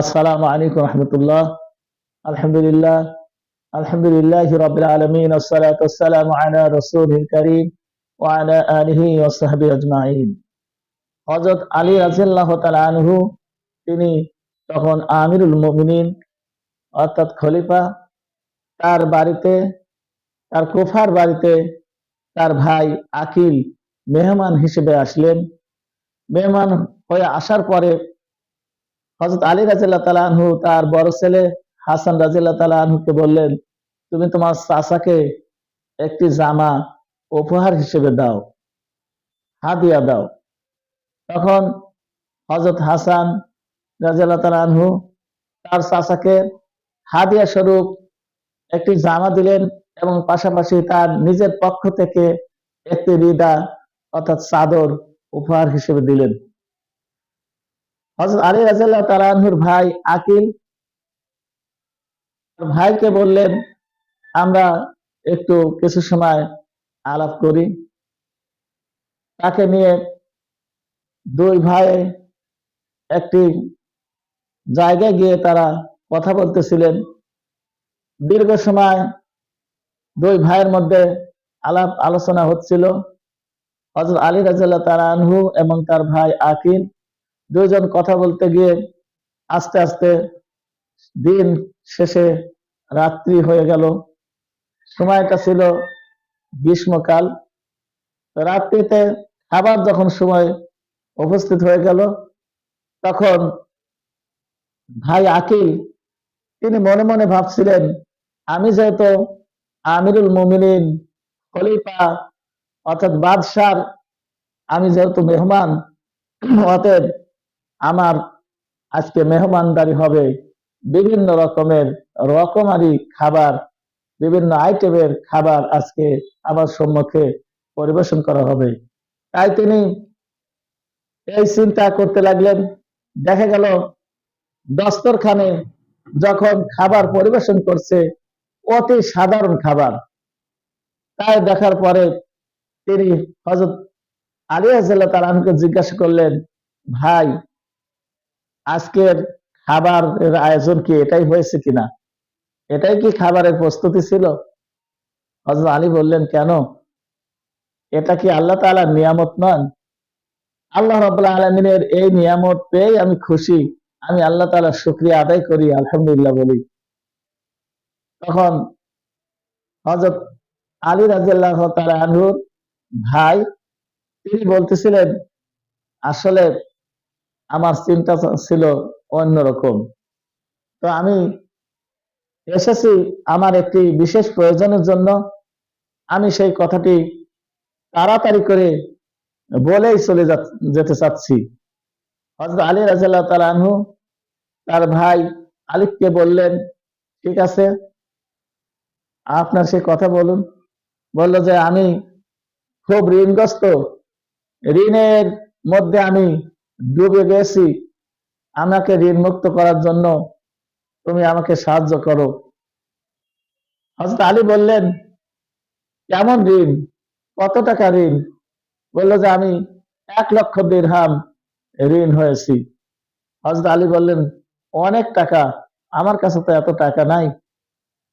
আসসালামু আলাইকুম রহমতুল্লাহ। আলহামদুলিল্লাহ। আলহামদুলিল্লাহ রবিল আলমিন। আসসালাতু ওয়াসসালামু আলা রাসূলিল কারীম ওয়া আলা আলিহি ওয়া আজমাইন। হযরত আলী তাআলা আনহু, তিনি তখন আমিরুল মুমিনিন, অর্থাৎ খলিফা, তার বাড়িতে, তার কুফার বাড়িতে তার ভাই আকিল, মেহমান হিসেবে আসলেন। মেহমান হয়ে আসার পরে হজরত আলী রাজিল্লাহ তালা আনহু, তার বড় ছেলে হাসান রাজিল্লাহ তালা আনহুকে বললেন, তুমি তোমার চাচাকে একটি জামা উপহার হিসেবে দাও, হাদিয়া দাও। তখন হজরত হাসান রাজিল্লাহ তালা আনহু তার চাচাকে হাদিয়া স্বরূপ একটি জামা দিলেন এবং পাশাপাশি তার নিজের পক্ষ থেকে একটি রিদা অর্থাৎ চাদর উপহার হিসেবে দিলেন। হজরত আলী রাজাল্লাহ তালাহুর ভাই আকিল ভাইকে বললেন, আমরা একটু কিছু সময় আলাপ করি। তাকে নিয়ে দুই ভাই একটি জায়গায় গিয়ে তারা কথা বলতেছিলেন। দীর্ঘ সময় দুই ভাইয়ের মধ্যে আলাপ আলোচনা হচ্ছিল। হজরত আলী রাজাল্লাহ আনহু এবং তার ভাই আকিল দুইজন কথা বলতে গিয়ে আস্তে আস্তে দিন শেষে রাত্রি হয়ে গেল। সময়টা ছিল গ্রীষ্মকাল। রাত্রিতে আবার যখন সময় উপস্থিত হয়ে গেল, তখন ভাই আকিল, তিনি মনে মনে ভাবছিলেন, আমি যেহেতু আমিরুল মুমিনিন, খলিফা অর্থাৎ বাদশার, আমি যেহেতু মেহমান, অতএব আমার আজকে মেহমানদারি হবে বিভিন্ন রকমের রকমারি খাবার, বিভিন্ন আইটেমের খাবার আজকে আমার সম্মুখে পরিবেশন করা হবে। তাই তিনি এই চিন্তা করতে লাগলেন, দেখা গেল দস্তরখানে যখন খাবার পরিবেশন করছে, অতি সাধারণ খাবার। তাই দেখার পরে তিনি হজরত আলী আজাল্লাহ তালানকে জিজ্ঞাসা করলেন, ভাই আজকের খাবারের আয়োজন কি এটাই হয়েছে কিনা? এটাই কি খাবারের প্রস্তুতি ছিল? হজরত আলী বললেন, কেন? এটা কি আল্লাহ তালার নিয়ামত নন আল্লাহ রবাহ আলমিনের এই নিয়ামত পেয়ে আমি খুশি। আমি আল্লাহ তালার শুক্রিয়া আদায় করি, আলহামদুলিল্লাহ বলি। তখন হজরত আলী রাজিয়াল্লাহ তালা আনহুর ভাই, তিনি বলতেছিলেন, আসলে আমার চিন্তা ছিল অন্যরকম তো আমি এসেছি আমার একটি বিশেষ প্রয়োজনের জন্য। আমি সেই কথাটি তাড়াতাড়ি করে বলেই চলে যেতে চাচ্ছি। হজরত আলী রাজাল্লাহ তালানহু তার ভাই আলিফকে বললেন, ঠিক আছে, আপনার সে কথা বলুন। বলল যে, আমি খুব ঋণগ্রস্ত। ঋণের মধ্যে আমি ডুবে গেছি। আমাকে ঋণ মুক্ত করার জন্য তুমি আমাকে সাহায্য করো। হজরত আলী বললেন, কেমন ঋণ? কত টাকা ঋণ? বলল যে, আমি এক লক্ষ দীর্হাম ঋণ হয়েছি। হজরত আলী বললেন, অনেক টাকা? আমার কাছে তো এত টাকা নাই।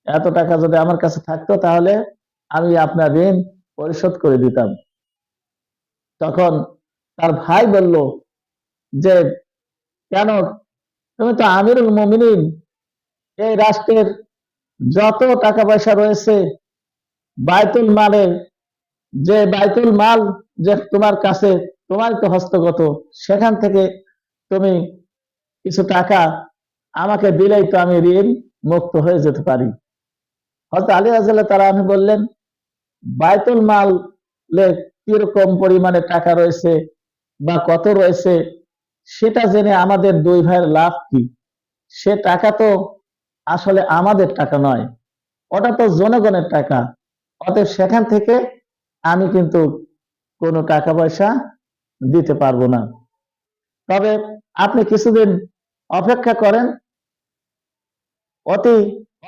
এত টাকা যদি আমার কাছে থাকতো তাহলে আমি আপনার ঋণ পরিশোধ করে দিতাম। তখন তার ভাই বলল যে কেন? তুমি তো আমিরুল মমিনিন, এই রাষ্ট্রের যত টাকা পয়সা রয়েছে, বাইতুল মালের, যে বাইতুল মাল যে তোমার কাছে তোমার তো হস্তগত, সেখান থেকে তুমি কিছু টাকা আমাকে দিলেই তো আমি ঋণ মুক্ত হয়ে যেতে পারি। হয়তো আলী রাজাল্লাহ তারা আমি বললেন, বাইতুল মাল কীরকম পরিমাণে টাকা রয়েছে বা কত রয়েছে সেটা জেনে আমাদের দুই ভাইয়ের লাভ কি? সে টাকা তো আসলে আমাদের টাকা নয়, ওটা তো জনগণের টাকা। অতএব সেখান থেকে আমি কিন্তু কোনো টাকা পয়সা দিতে পারব না। তবে আপনি কিছুদিন অপেক্ষা করেন, অতি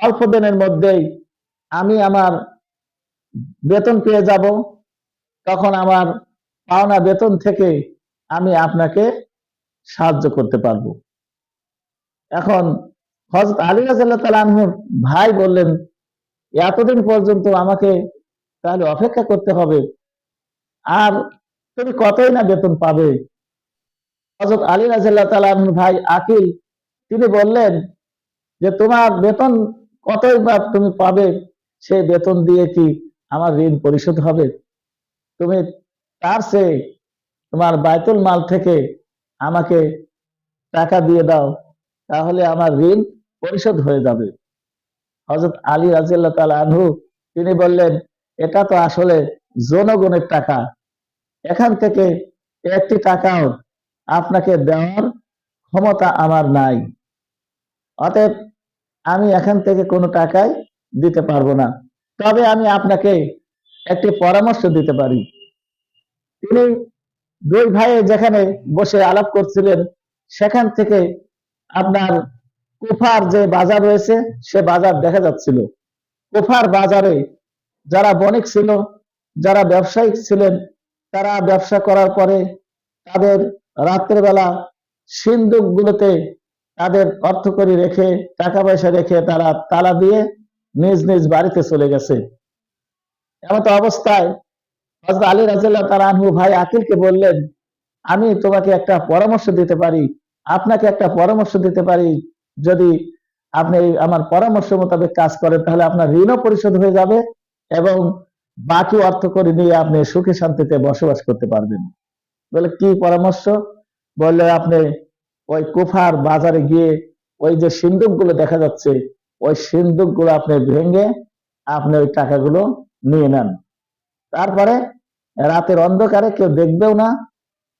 অল্প দিনের মধ্যেই আমি আমার বেতন পেয়ে যাব। তখন আমার পাওনা বেতন থেকে আমি আপনাকে সাহায্য করতে পারব। এখন হজরত আলী রাজাল্লাহ তালাহুর ভাই বললেন, এতদিন পর্যন্ত আমাকে তাহলে অপেক্ষা করতে হবে। আর তুমি কতই না বেতন পাবে? হজরত আলী রাজাল্লাহ তালাহুর ভাই আকিল, তিনি বললেন যে, তোমার বেতন কতই বা তুমি পাবে? সেই বেতন দিয়ে কি আমার ঋণ পরিশোধ হবে? তুমি তার সে তোমার বায়তুল মাল থেকে আমাকে টাকা দিয়ে দাও, তাহলে আমার ঋণ পরিশোধ হয়ে যাবে। হজরত আলী রাজিয়াল্লাহ তালা আনহু, তিনি বললেন, এটা তো আসলে জনগণের টাকা। এখান থেকে একটি টাকাও আপনাকে দেওয়ার ক্ষমতা আমার নাই। অতএব আমি এখান থেকে কোনো টাকাই দিতে পারব না। তবে আমি আপনাকে একটি পরামর্শ দিতে পারি। তিনি দুই ভাই যেখানে বসে আলাপ করছিলেন, সেখান থেকে আপনার কুফার যে বাজার রয়েছে, সে বাজার দেখা যাচ্ছিল। কুফার বাজারে যারা বণিক ছিল, যারা ব্যবসায়িক ছিলেন, তারা ব্যবসা করার পরে তাদের রাত্রেবেলা সিন্ধুক গুলোতে তাদের অর্থ করে রেখে টাকা পয়সা রেখে তারা তালা দিয়ে নিজ নিজ বাড়িতে চলে গেছে। এমত অবস্থায় আলী রাজিল্লাহ তার ভাই আকিলকে বললেন, আমি তোমাকে একটা পরামর্শ দিতে পারি। আপনাকে একটা পরামর্শ দিতে পারি। যদি আপনি আমার পরামর্শ মোতাবেক কাজ করেন, তাহলে আপনার ঋণও পরিশোধ হয়ে যাবে এবং বাকি অর্থ করে নিয়ে আপনি সুখে শান্তিতে বসবাস করতে পারবেন। বলে, কি পরামর্শ? বললে আপনি ওই কুফার বাজারে গিয়ে ওই যে সিন্ধুকগুলো দেখা যাচ্ছে, ওই সিন্ধুকগুলো আপনি ভেঙে আপনি ওই টাকাগুলো নিয়ে নেন। তারপরে রাতের অন্ধকারে কেউ দেখবেও না,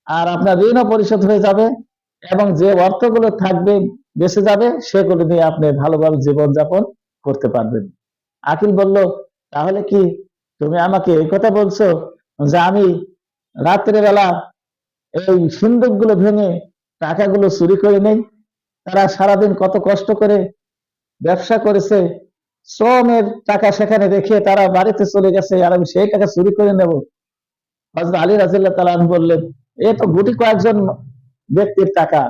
আর আপনার ঋণও পরিশোধ হয়ে যাবে এবং যে অর্থগুলো থাকবে, বেঁচে যাবে, সেগুলো নিয়ে আপনি ভালোভাবে জীবনযাপন করতে পারবেন। আকিল বলল, তাহলে কি তুমি আমাকে এই কথা বলছো যে আমি রাত্রে বেলা এই সিন্ধুকগুলো ভেঙে টাকাগুলো চুরি করে নেই? তারা সারাদিন কত কষ্ট করে ব্যবসা করেছে শ্রমের টাকা সেখানে রেখে তারা বাড়িতে চলে গেছে আর আমি সেই টাকা চুরি করে নেব। হজরত আলী রাজিল্লাহ তালা বললেন, এ তো গুটি কয়েকজন ব্যক্তির টাকা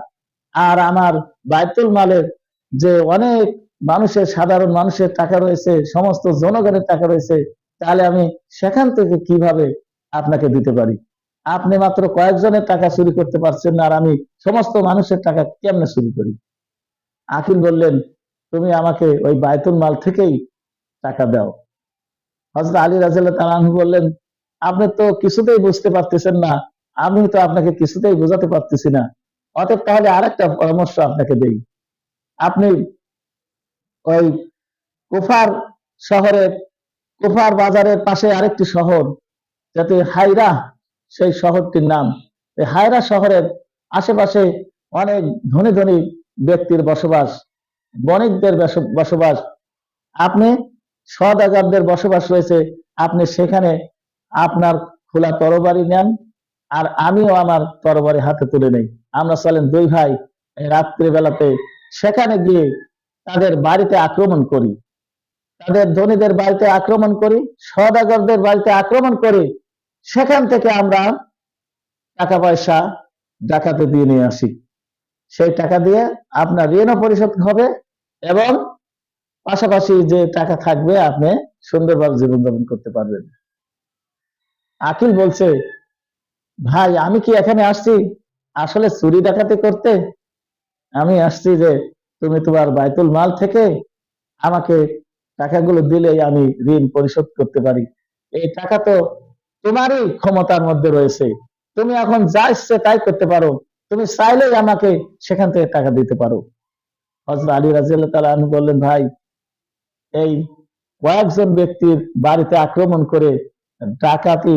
আর আমার বাইতুল মালের যে অনেক মানুষের, সাধারণ মানুষের টাকা রয়েছে, সমস্ত জনগণের টাকা রয়েছে, তাহলে আমি সেখান থেকে কীভাবে আপনাকে দিতে পারি? আপনি মাত্র কয়েকজনের টাকা চুরি করতে পারছেন না আর আমি সমস্ত মানুষের টাকা কেমনে চুরি করি? আকিল বললেন তুমি আমাকে ওই বায়তুল মাল থেকেই টাকা দাও। হজরত আলী রাজিল্লাহ তালাহু বললেন, আপনি তো কিছুতেই বুঝতে পারতেছেন না, আমি তো আপনাকে কিছুতেই বোঝাতে পারতেছি না। অতএব তাহলে আরেকটা পরামর্শ আপনাকে দেই। আপনি ওই কুফার শহরের, কুফার বাজারের পাশে আরেকটি শহর, যাতে হাইরা সেই শহরটির নাম। হায়রা শহরের আশেপাশে অনেক ধনী ধনী ব্যক্তির বসবাস বণিকদের বসবাস। আপনি সদাগারদের বসবাস রয়েছে, আপনি সেখানে আপনার খোলা তরবারি নেন, আর আমিও আমার তরবারি হাতে তুলে নেই। আমরা চলেন দুই ভাই রাত্রি বেলাতে সেখানে গিয়ে তাদের বাড়িতে আক্রমণ করি। তাদের ধনীদের বাড়িতে আক্রমণ করি সদাগরদের বাড়িতে আক্রমণ করি। সেখান থেকে আমরা টাকা পয়সা ডাকাতে দিয়ে নিয়ে আসি। সেই টাকা দিয়ে আপনার ঋণও পরিশোধ হবে এবং পাশাপাশি যে টাকা থাকবে, আপনি সুন্দরভাবে জীবনযাপন করতে পারবেন। আকিল বলছে, ভাই, আমি কি এখানে আসছি? আসলে চুরি ডাকাতি করতে? আমি আসছি যে তুমি তোমার বাইতুল মাল থেকে আমাকে টাকাগুলো দিলেই আমি ঋণ পরিশোধ করতে পারি। এই টাকা তো তোমারই ক্ষমতার মধ্যে রয়েছে। তুমি এখন যা ইচ্ছে তাই করতে পারো। তুমি চাইলেই আমাকে সেখান থেকে টাকা দিতে পারো। হজরত আলী রাজিয়াল্লাহ তালা বললেন, ভাই, এই কয়েকজন ব্যক্তির বাড়িতে আক্রমণ করে ডাকাতি,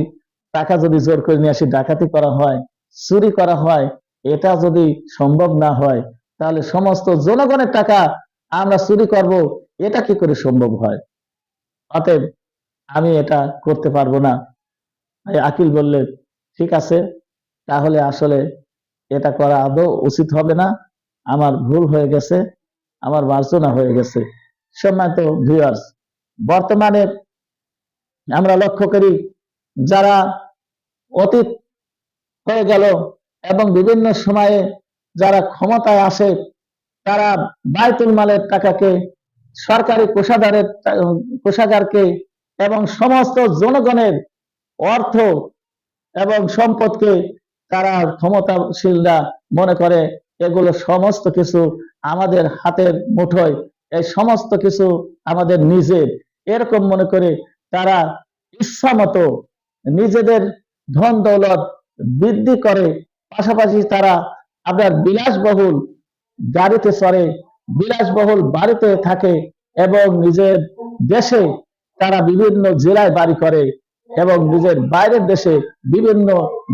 টাকা যদি জোর করে নিয়ে আসি, ডাকাতি করা হয়, চুরি করা হয়, এটা যদি সম্ভব না হয়, তাহলে সমস্ত জনগণের টাকা আমরা চুরি করব, এটা কি করে সম্ভব হয়? অতএব আমি এটা করতে পারব না। আকিল বললে ঠিক আছে, তাহলে আসলে এটা করা আদৌ উচিত হবে না। আমার ভুল হয়ে গেছে। আমার মার্জনা হয়ে গেছে। সম্মানিত ভিউয়ার্স বর্তমানে আমরা লক্ষ্য করি, যারা অতীত হয়ে গেল এবং বিভিন্ন সময়ে যারা ক্ষমতায় আসে, তারা বায়তুল মালের টাকাকে, সরকারি কোষাগারের কোষাগারকে এবং সমস্ত জনগণের অর্থ এবং সম্পদকে তারা ক্ষমতাশীলরা মনে করে এগুলো সমস্ত কিছু আমাদের হাতের মুঠোয়, এই সমস্ত কিছু আমাদের নিজের। এরকম মনে করে তারা ইচ্ছা মতো নিজেদের ধন দৌলত বৃদ্ধি করে, পাশাপাশি তারা আপনার বিলাসবহুল গাড়িতে চড়ে, বিলাসবহুল বাড়িতে থাকে এবং নিজের দেশে তারা বিভিন্ন জেলায় বাড়ি করে এবং নিজের বাইরের দেশে বিভিন্ন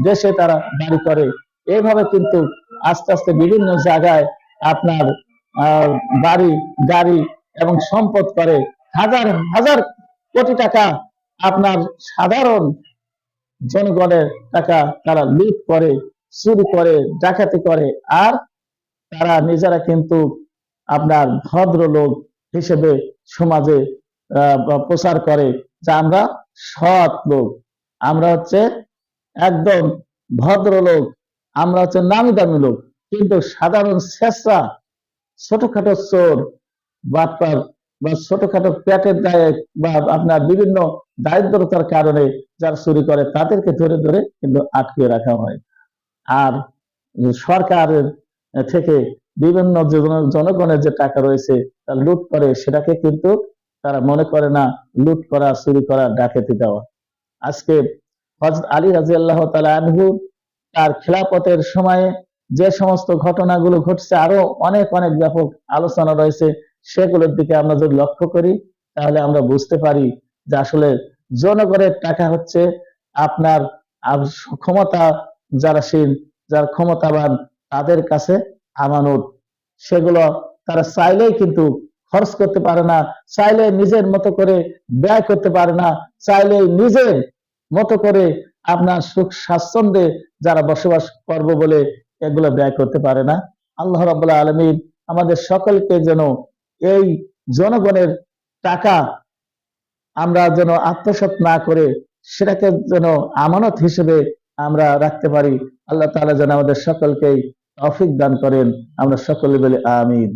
দেশে তারা বাড়ি করে। এইভাবে কিন্তু আস্তে আস্তে বিভিন্ন জায়গায় আপনার বাড়ি, গাড়ি এবং সম্পদ করে হাজার হাজার কোটি টাকা আপনার সাধারণ জনগণের টাকা তারা লুট করে, চুরি করে, ডাকাতি করে, আর তারা নিজেরা কিন্তু আপনার ভদ্রলোক হিসেবে সমাজে প্রচার করে যে আমরা সৎ লোক। আমরা হচ্ছে একদম ভদ্রলোক। আমরা হচ্ছে নামি দামি লোক। কিন্তু সাধারণ শেষরা ছোটখাটো চোর, বাটপার বা ছোটখাটো পেটের দায়ে বা আপনার বিভিন্ন দারিদ্রতার কারণে যারা চুরি করে, তাদেরকে ধরে ধরে কিন্তু আটকে রাখা হয়। আর সরকারের থেকে বিভিন্ন জনগণের যে টাকা রয়েছে তা লুট করে, সেটাকে কিন্তু তারা মনে করে না লুট করা, চুরি করা, ডাকাতি দেওয়া। আজকে হজরত আলী রাজি আল্লাহ তালা আনহু তার খেলাপথের সময়ে যে সমস্ত ঘটনাগুলো ঘটছে, আরও অনেক অনেক ব্যাপক আলোচনা রয়েছে, সেগুলোর দিকে আমরা যদি লক্ষ্য করি, তাহলে আমরা বুঝতে পারি যে আসলে জনগণের টাকা হচ্ছে আপনার ক্ষমতা যারা শীল যারা ক্ষমতাবান, তাদের কাছে আমানত। সেগুলো তারা চাইলেই কিন্তু খরচ করতে পারে না চাইলে নিজের মতো করে ব্যয় করতে পারে না চাইলে নিজের মতো করে আপনার সুখ স্বাচ্ছন্দ্যে যারা বসবাস করব বলে এগুলো ব্যয় করতে পারে না। আল্লাহ রাবুল্লাহ আলমীর আমাদের সকলকে যেন এই জনগণের টাকা আমরা যেন আত্মসাৎ না করে সেটাকে যেন আমানত হিসেবে আমরা রাখতে পারি। আল্লাহ তাআলা যেন আমাদের সকলকেই তৌফিক দান করেন। আমরা সকলে বলে আমিন।